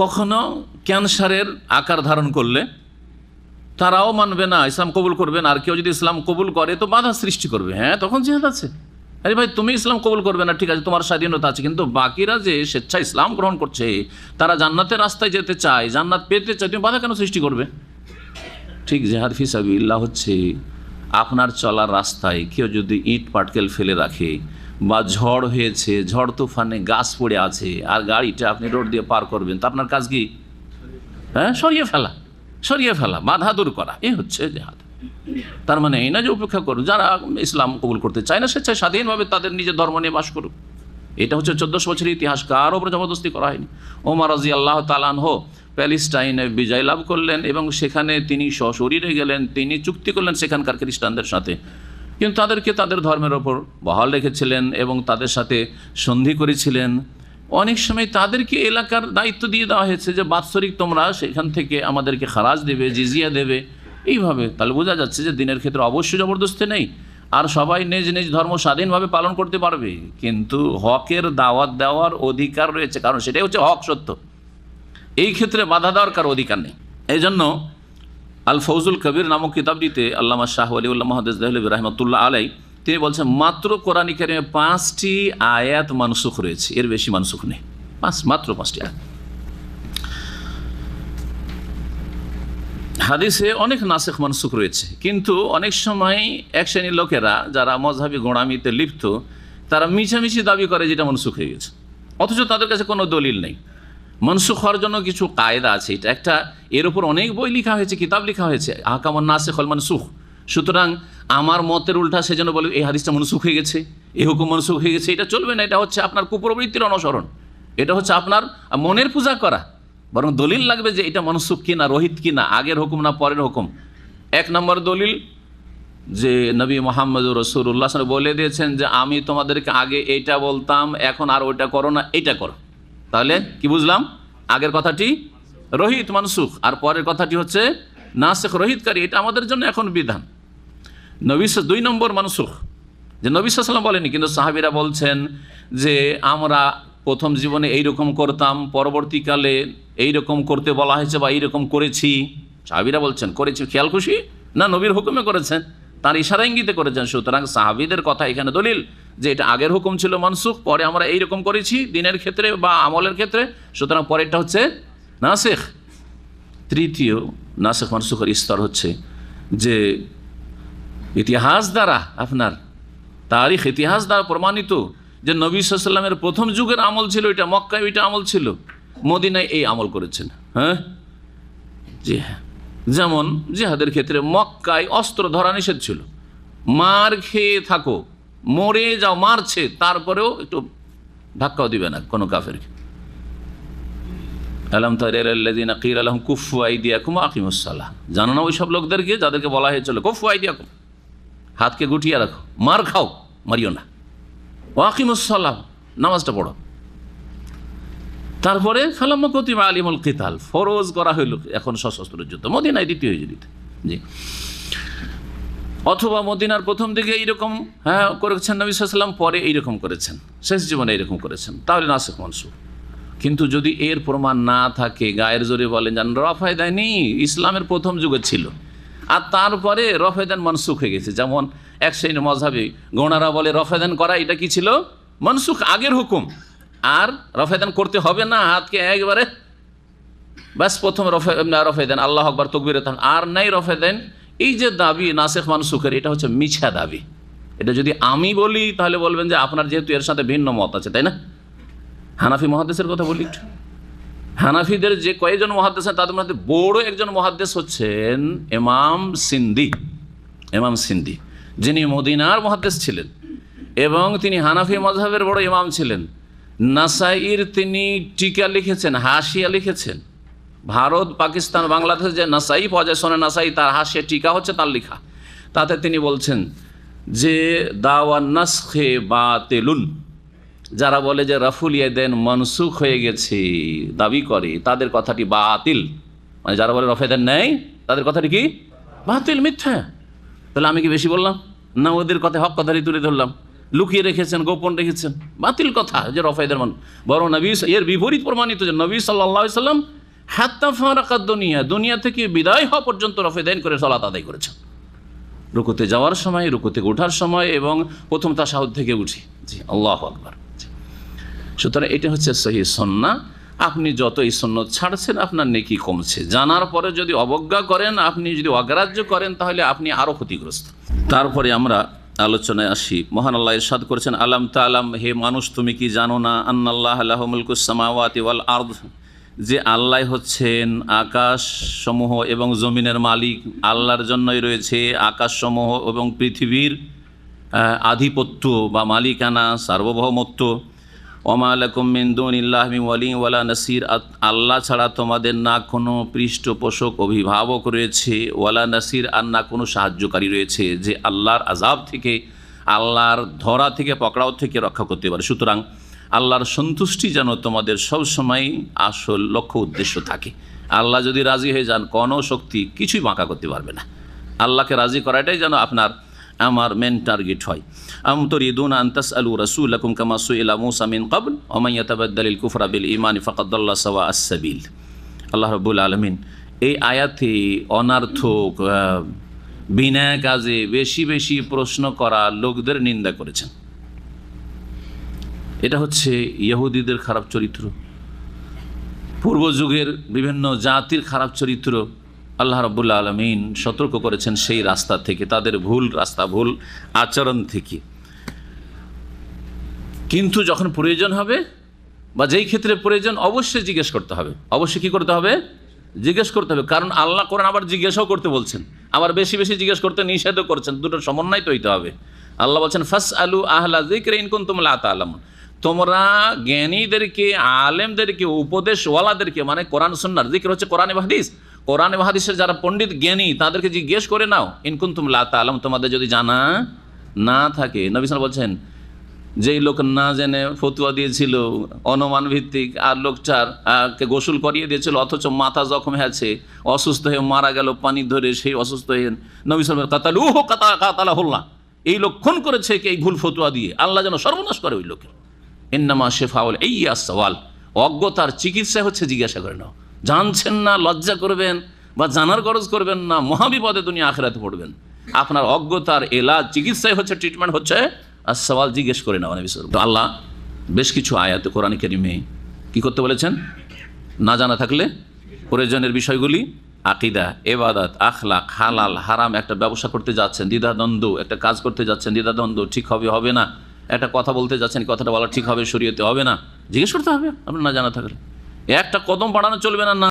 কখনো ক্যান্সারের আকার ধারণ করলে তারাও মানবে না, ইসলাম কবুল করবে না, আর কেউ যদি ইসলাম কবুল করে তো বাধা সৃষ্টি করবে। হ্যাঁ তখন জিহাদ আছে। আরে ভাই, তুমি ইসলাম কবুল করবে না, ঠিক আছে, তোমার স্বাধীনতা আছে, কিন্তু বাকিরা যে স্বেচ্ছা ইসলাম গ্রহণ করছে, তারা জান্নাতের রাস্তায় যেতে চায়, জান্নাত পেতে চায়, তুমি বাধা কেন সৃষ্টি করবে? ঠিক জেহাদ ফিসাবিল্লাহ হচ্ছে, আপনার চলার রাস্তায় কেউ যদি ইট পাটকেল ফেলে রাখে বা ঝড় হয়েছে, ঝড় তুফানে গাছ পড়ে আছে, আর গাড়িটা আপনি রোড দিয়ে পার করবেন, তা আপনার কাজ কি? হ্যাঁ সরিয়ে ফেলা সরিয়ে ফেলা, বাধা দূর করা, এ হচ্ছে জেহাদ। তার মানে এই না যে উপেক্ষা করুক, যারা ইসলাম কবুল করতে চায় না সে চায় স্বাধীনভাবে তাদের নিজের ধর্ম নিয়ে বাস করুক। এটা হচ্ছে চোদ্দশো বছরের ইতিহাস, কারও ওপরে জবরদস্তি করা হয়নি। ওমার রাজি আল্লাহ তালান হো প্যালেস্টাইনে বিজয় লাভ করলেন এবং সেখানে তিনি সশরীরে গেলেন, তিনি চুক্তি করলেন সেখানকার খ্রিস্টানদের সাথে। কিন্তু তাদেরকে তাদের ধর্মের ওপর বহাল রেখেছিলেন এবং তাদের সাথে সন্ধি করেছিলেন। অনেক সময় তাদেরকে এলাকার দায়িত্ব দিয়ে দেওয়া হয়েছে যে, বাৎসরিক তোমরা সেখান থেকে আমাদেরকে খারাজ দেবে, জিজিয়া দেবে। এইভাবে তাহলে বোঝা যাচ্ছে যে, দিনের ক্ষেত্রে অবশ্যই জবরদস্তি নেই। আর সবাই নিজ নিজ ধর্ম স্বাধীনভাবে পালন করতে পারবে। কিন্তু হকের দাওয়াত দেওয়ার অধিকার রয়েছে। কারণ সেটাই হচ্ছে হক সত্য। এই ক্ষেত্রে বাধা দেওয়ার কারও অধিকার নেই। এই জন্য আল ফৌজুল কবির নামক কিতাবটিতে আল্লামা শাহ মহাদেজ দেহলবী রহমতুল্লাহ আলাই তিনি বলছেন, মাত্র কোরআন কারিমে পাঁচটি আয়াত মানসুখ রয়েছে। এর বেশি মানসুখ নেই। পাঁচ, মাত্র পাঁচটি আয়াত। হাদিসে অনেক নাসেখ মানসুখ রয়েছে, কিন্তু অনেক সময় এক শ্রেণির লোকেরা যারা মজহাবি গোড়ামিতে লিপ্ত, তারা মিছামিছি দাবি করে যেটা মনসুখ হয়ে গেছে। অথচ তাদের কাছে কোনো দলিল নেই। মনসুখ হওয়ার জন্য কিছু কায়দা আছে। এটা একটা, এর উপর অনেক বই লেখা হয়েছে, কিতাব লেখা হয়েছে। আহকামন নাসেখ হল মনসুখ। সুতরাং আমার মতের উল্টা সেজন্য বলে, এই হাদিসটা মনসুখ হয়ে গেছে, এই হুকুম মনসুখ হয়ে গেছে। এটা চলবে না, এটা হচ্ছে আপনার কুপ্রবৃত্তির অনুসরণ। এটা হচ্ছে আপনার মনের পূজা করা। বরং দলিল লাগবে যে এটা মনসুখ কিনা, রোহিত কিনা, আগের হুকুম না পরের হুকুম। এক নম্বর দলিল, যে নবী মোহাম্মদ রসুল্লাহ বলে দিয়েছেন যে, আমি তোমাদেরকে আগে এইটা বলতাম, এখন আর ওইটা করো না, এইটা করো। তাহলে কি বুঝলাম? আগের কথাটি রোহিত মানসুখ, আর পরের কথাটি হচ্ছে নাসেখ রোহিতকারী, এটা আমাদের জন্য এখন বিধান। নবিস দুই নম্বর মানসুখ, যে নবী সাল্লাম বলেনি কিন্তু সাহাবিরা বলছেন যে আমরা প্রথম জীবনে এইরকম করতাম, পরবর্তীকালে এইরকম করতে বলা হয়েছে বা এইরকম করেছি। সাহাবিরা বলছেন, করেছি, খেয়াল খুশি? না, নবীর হুকুমে করেছেন। তার ইশারা ইঙ্গিতে করেছেন, সুতরাং সাহাবিদের কথা এখানে দলিল। যে এটা আগের হুকুম ছিল মনসুখ, পরে আমরা এইরকম করেছি দিনের ক্ষেত্রে বা আমলের ক্ষেত্রে। সুতরাং পরেরটা হচ্ছে নাসেখ। তৃতীয়, নাসেখ মনসুখের স্তর হচ্ছে যে ইতিহাস দ্বারা আপনার, তারিখ ইতিহাস দ্বারা প্রমাণিত যে নবী সাল্লামের প্রথম যুগের আমল ছিল এটা, মক্কায় ওইটা আমল ছিল। মদিনায় এই আমল করেছেন হ্যাঁ? জি হ্যাঁ। যেমন জিহাদের ক্ষেত্রে মক্কায় অস্ত্র ধরা নিষেধ ছিল। মার খেয়ে থাকো মরে যাও, মারছে, তারপরেও একটু ধাক্কাও দিবে না কোনো কাফেরকে। আলম তারিন আকির আলম কুফু আইদিয়াকুম আকিমুসাল্লাহ জানো না ওই সব লোকদেরকে যাদেরকে বলা হয়েছিল কুফু আইদিয়াকুম। হাতকে গুটিয়ে রাখো, মার খাও, মারিও না। ওয়াকিমুসাল্লাম নামাজটা পড়ো। তারপরে ফালাম্মা কতিমা আলিমুল কিতাল, ফরজ করা হইল এখন সশস্ত্র যুদ্ধ, মদিনায় দ্বিতীয় জি। অথবা মদিনার প্রথম দিকে এইরকম হ্যাঁ করেছেন নবী সাল্লাম পরে এইরকম করেছেন। শেষ জীবনে এইরকম করেছেন। তাহলে নাসেখ মনসুখ কিন্তু যদি এর প্রমাণ না থাকে, গায়ের জোরে বলেন যান রফায়দানি ইসলামের প্রথম যুগে ছিল। আর তারপরে রফেদান মনসুখ হয়ে গেছে। যেমন এক শ্রেণির মজাবি গোনারা বলে রফেদান করা, এটা কি ছিল? মনসুখ আগের হুকুম। আর রফেদান করতে হবে না, হাতকে একবারে, ব্যাস প্রথম রফে রফেদান আল্লাহ আকবর, তকবির থাক আর নাই রফেদান এই যে দাবি নাসেখ মানসুখের এটা হচ্ছে মিছা দাবি। এটা যদি আমি বলি, তাহলে বলবেন যে আপনার যেহেতু এর সাথে ভিন্ন মত আছে, তাই না? হানাফি মহাদেশের কথা বলি একটু। হানাফিদের যে কয়েকজন মহাদ্দেশ তাদের মধ্যে বড় একজন মহাদ্দেশ হচ্ছেন এমাম সিন্দি। এমাম সিন্দি, যিনি মদিনার মহাদ্দেশ ছিলেন, এবং তিনি হানাফি মজাহের বড় ইমাম ছিলেন। নাসাইর তিনি টিকা লিখেছেন হাসিয়া লিখেছেন। ভারত, পাকিস্তান, বাংলাদেশ যে নাসাই পাওয়া যায় সোনে নাসাই তার হাসিয়া টিকা হচ্ছে তার লেখা। তাতে তিনি বলছেন যে, দাওয়া নাসখে বা তেলুন যারা বলে যে রাফুল দেন মনসুখ হয়ে গেছে, দাবি করে, তাদের কথাটি বাতিল। মানে যারা বলে রফেদেন নেই, তাদের কথাটি কি? বাতিল, মিথ্যা। তাহলে আমি কি বেশি বললাম? না, ওদের কথা হক কথাটি তুলে ধরলাম। লুকিয়ে রেখেছেন, গোপন রেখেছেন। বাতিল কথা যে রফায়দের মান বরং নবী এর বিপরীত প্রমাণিত যে নবী সাল্লাহ সাল্লাম হাত্তা ফারাকাত দুনিয়া দুনিয়া থেকে বিদায় হওয়া পর্যন্ত রফেদাইন করে সলাত আদায় করেছেন। রুকুতে যাওয়ার সময়, রুকুতে ওঠার সময় এবং প্রথম তাসাহুদ থেকে উঠি। জি, আল্লাহ আকবর। সুতরাং এটা হচ্ছে সহি সন্না আপনি যত এই সন্ন্যত ছাড়ছেন, আপনার নেকি কমছে। জানার পরে যদি অবজ্ঞা করেন, আপনি যদি অগ্রাহ্য করেন, তাহলে আপনি আরও ক্ষতিগ্রস্ত। তারপরে আমরা আলোচনায় আসি। মহান আল্লাহ ইরশাদ করেছেন, আলাম তালাম হে মানুষ, তুমি কি জানো না? আন্নাল্লাহ আল্লাহমুলকুসামাওয়াতি ওয়াল আর্দ? যে আল্লাহ হচ্ছেন আকাশ সমূহ এবং জমিনের মালিক, আল্লাহর জন্যই রয়েছে আকাশসমূহ এবং পৃথিবীর আধিপত্য বা মালিকানা, সার্বভৌমত্ব। ওমালাকুম মিন্দুন ইল্লাহমি ওয়ালি ওয়ালা নাসির। আল্লাহ ছাড়া তোমাদের না কোনো পৃষ্ঠপোষক অভিভাবক রয়েছে, ওয়ালা নাসির আর না কোনো সাহায্যকারী রয়েছে যে আল্লাহর আজাব থেকে, আল্লাহর ধরা থেকে, পকড়াও থেকে রক্ষা করতে পারে। সুতরাং আল্লাহর সন্তুষ্টি যেন তোমাদের সবসময় আসল লক্ষ্য উদ্দেশ্য থাকে। আল্লাহ যদি রাজি হয়ে যান, কোনো শক্তি কিছুই বাঁকা করতে পারবে না। আল্লাহকে রাজি করাটাই যেন আপনার, আমার মেন টার্গেট হয়। আম তরিদুন আন্তাস আলু রসুল আকুম কামা সুইলা মুসা মিন কাবল ওমাইয়া তাবাদ্দালিল কুফরা বিল ইমানি ফাকাদ্দাল্লাহ সাওয়া আসসাবিল আল্লাহ রব্বুল আলমিন এই আয়াতে অনার্থক বিনা কাজে বেশি বেশি প্রশ্ন করা লোকদের নিন্দা করেছেন। এটা হচ্ছে ইহুদিদের খারাপ চরিত্র। পূর্বযুগের বিভিন্ন জাতির খারাপ চরিত্র আল্লাহ রবুল্লা আলমিন সতর্ক করেছেন সেই রাস্তা থেকে, তাদের ভুল রাস্তা, ভুল আচরণ থেকে। কিন্তু যখন প্রয়োজন হবে বা যেই ক্ষেত্রে প্রয়োজন, অবশ্যই জিজ্ঞেস করতে হবে। অবশ্যই কি করতে হবে? জিজ্ঞেস করতে হবে। কারণ আল্লাহ করেন আবার জিজ্ঞাসাও করতে বলছেন। আবার বেশি বেশি জিজ্ঞেস করতে নিষেধও করছেন। দুটোর সমন্বয় তো হইতে হবে। আল্লাহ বলছেন ফাস আলু আহলা জিক্র ইনকুন তোমলা আতালাম তোমরা জ্ঞানীদেরকে, আলেমদেরকে, উপদেশওয়ালাদেরকে মানে কোরআন সুন্নার জিক্র হচ্ছে কোরআন হাদিস। কোরআন হাদিসের যারা পণ্ডিত জ্ঞানী, তাদেরকে জিজ্ঞেস করে নাও ইনকুন তুমলা আতালাম তোমাদের যদি জানা না থাকে নবিসাল বলছেন, যেই লোক না জেনে ফতুয়া দিয়েছিল অনুমান ভিত্তিক আর লোকটার গোসল করিয়ে দিয়েছিল, অথচ মাথা জখম হয়েছে, অসুস্থ হয়ে মারা গেল, পানি ধরে সেই অসুস্থ হয়ে নবী সাল কাতালু হো কাতা কাতালা হল্লা এই লক্ষণ করেছে কি? এই ভুল ফতুয়া দিয়ে। আল্লাহ যেন সর্বনাশ করে ওই লোকের। এন্নামা শেফাউল এই সওয়াল। অজ্ঞতার চিকিৎসা হচ্ছে জিজ্ঞাসা করে নাও। জানছেন না, লজ্জা করবেন বা জানার গরজ করবেন না, মহাবিপদে দুনিয়া আখেরাতে পড়বেন। আপনার অজ্ঞতার এলাজ চিকিৎসাই হচ্ছে ট্রিটমেন্ট হচ্ছে, আর সওয়াল জিজ্ঞেস করে নেওয়া নবী আল্লাহ বেশ কিছু আয়াতে কোরআন কারিমে কি করতে বলেছেন? না জানা থাকলে প্রয়োজনের বিষয়গুলি, আকিদা, এবাদাত, আখলাক, হালাল, হারাম একটা ব্যবসা করতে যাচ্ছেন, দ্বিধাদ্বন্দ্ব, একটা কাজ করতে যাচ্ছেন, দ্বিধাদ্বন্দ্ব ঠিক হবে হবে না। একটা কথা বলতে যাচ্ছেন, কথাটা বলা ঠিক হবে, শরীয়তে হবে না? জিজ্ঞেস করতে হবে আপনার না জানা থাকলে। একটা কদম বাড়ানো চলবে না না